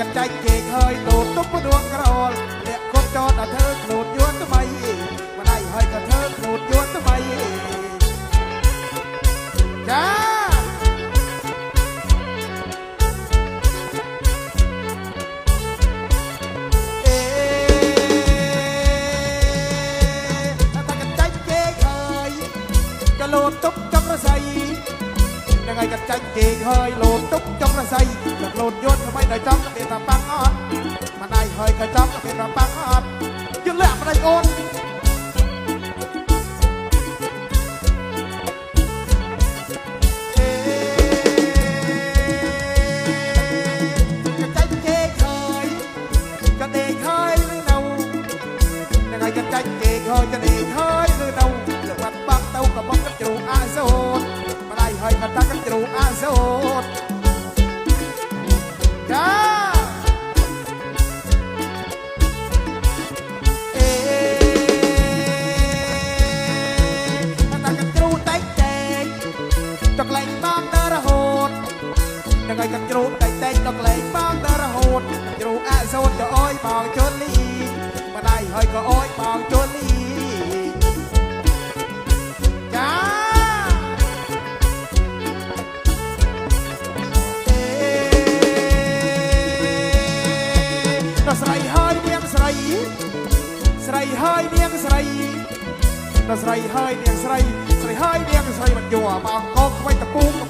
កញ្ចាច់គេហើយទូទុំដួងក្រអល់លាក់គុតចោតដល់ធ្វើខ្លួនយួនថ្មីម្ដាយហើយក៏ធ្វើខ្លួនយួនថ្មីចាងៃកាត់ចាច់គេហើយលោតទុកចង់រស័យលោកលោតយត់ថ្មីដល់ចង់ ហើយក៏ចង់ទៅពីរបាក់អត់យើងលាក់ប្រដេកអូន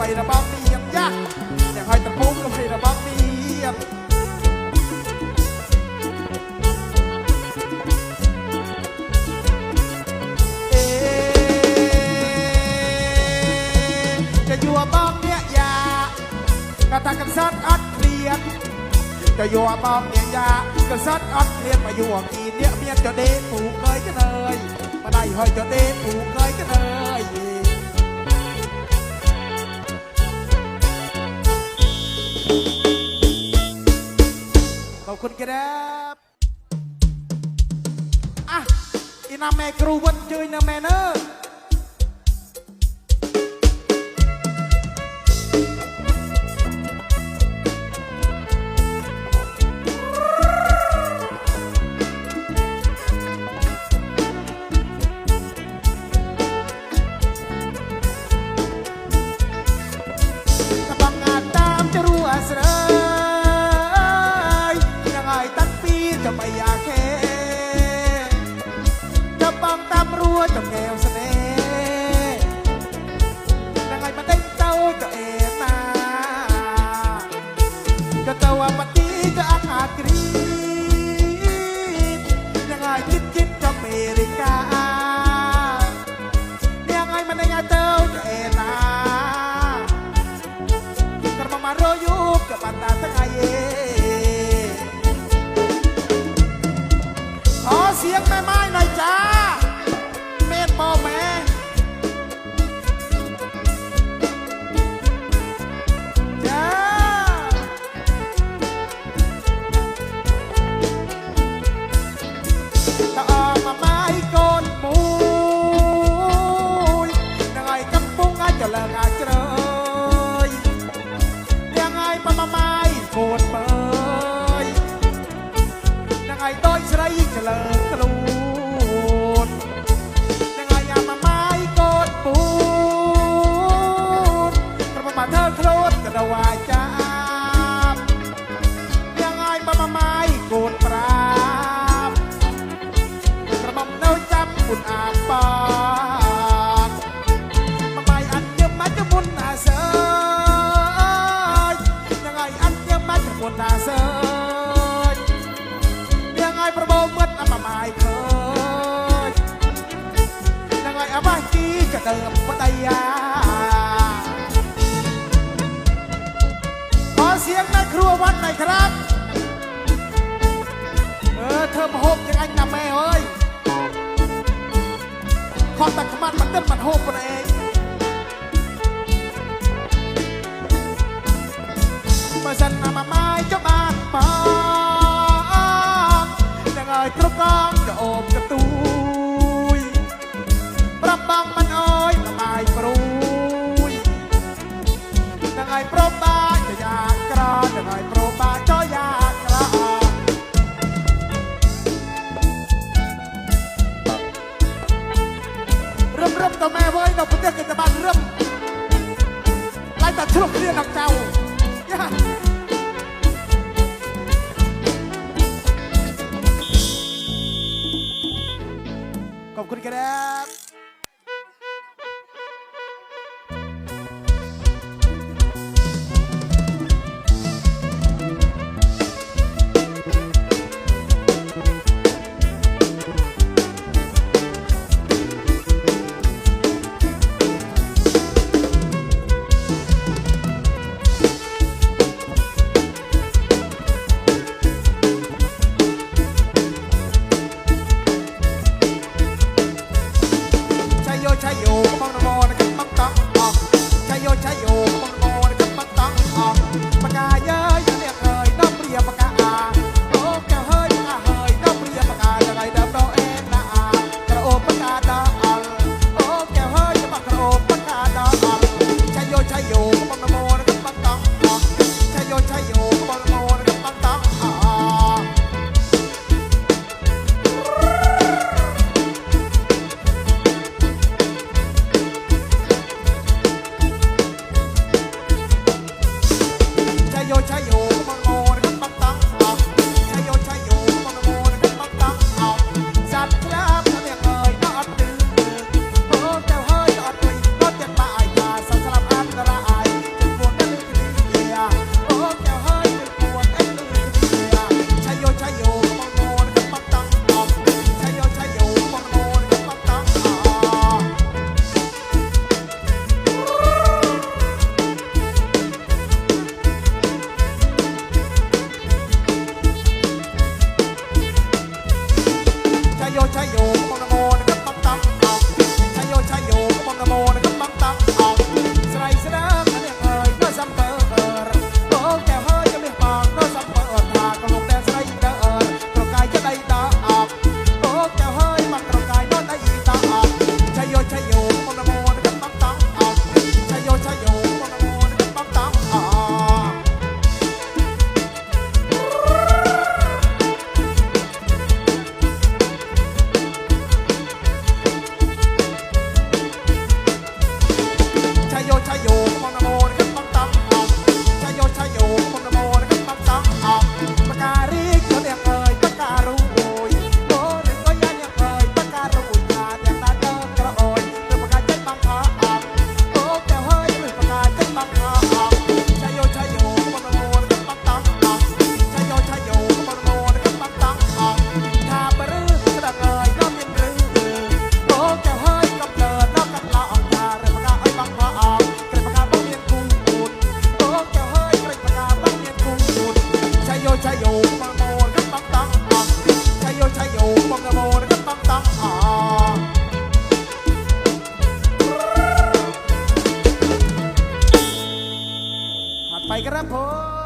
ให้ระบักมีเหียนยะอยากให้ตะปุ้มลงให้ระบักมีเหียนเอ๊ะจะอยู่ว่าบ้องเนี่ยอยากระทำกันซัดอัดเปลี่ยนจะอยู่ว่าบ้องเนี่ยอยากระซัดอัดเปลี่ยนมาอยู่ว่ากีเนี่ยเมียนจะเด้ถูกเคยกันเลยมาได้หอยจะเด้ถูกเคยกันเลย อบคุณครับอะอีนาแม่ครูวันเจยนาแม่เนอะ ขอเสียงนักครัววัดหน่อยครับ เออเธอมาหกยังไงนะแม่เอ้ย ขอตักขมันมันเต้มมันโฮมกันเองมาสั่นนามาไม้เจ้าบ้านปองยังไงครบกองจะโอบ 매워이 너 부대게 내 만름 라이다 트럭 그래 낙자우 야ขอบคุณครับ Come on. ครับผม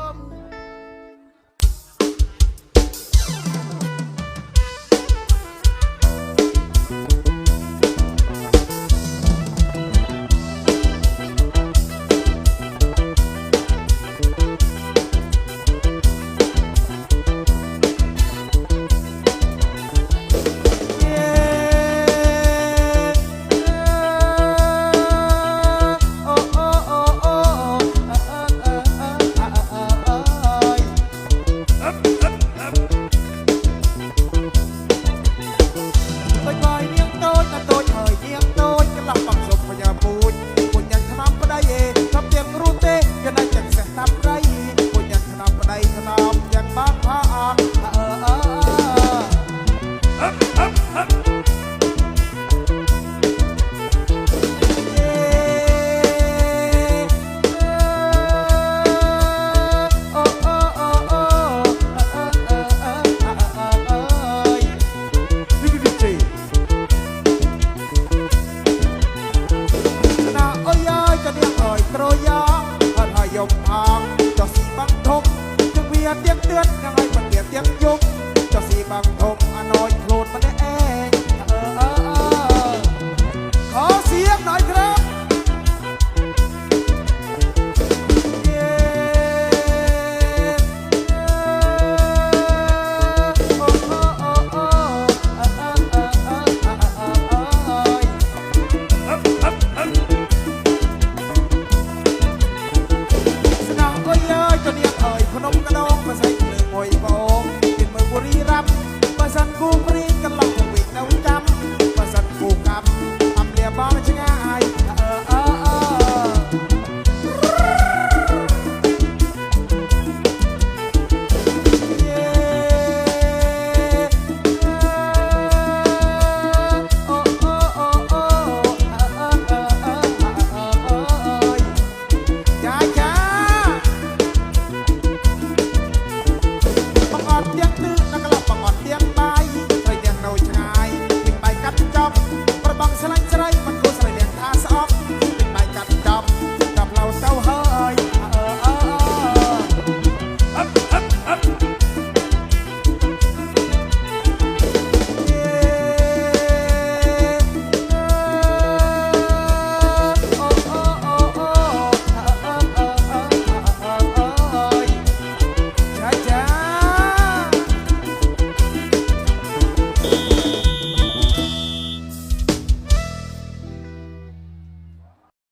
สันกูปรีดกันหลอกวิ่งแล้วจำว่าสันกูกำอำเลียบ้าชะงาย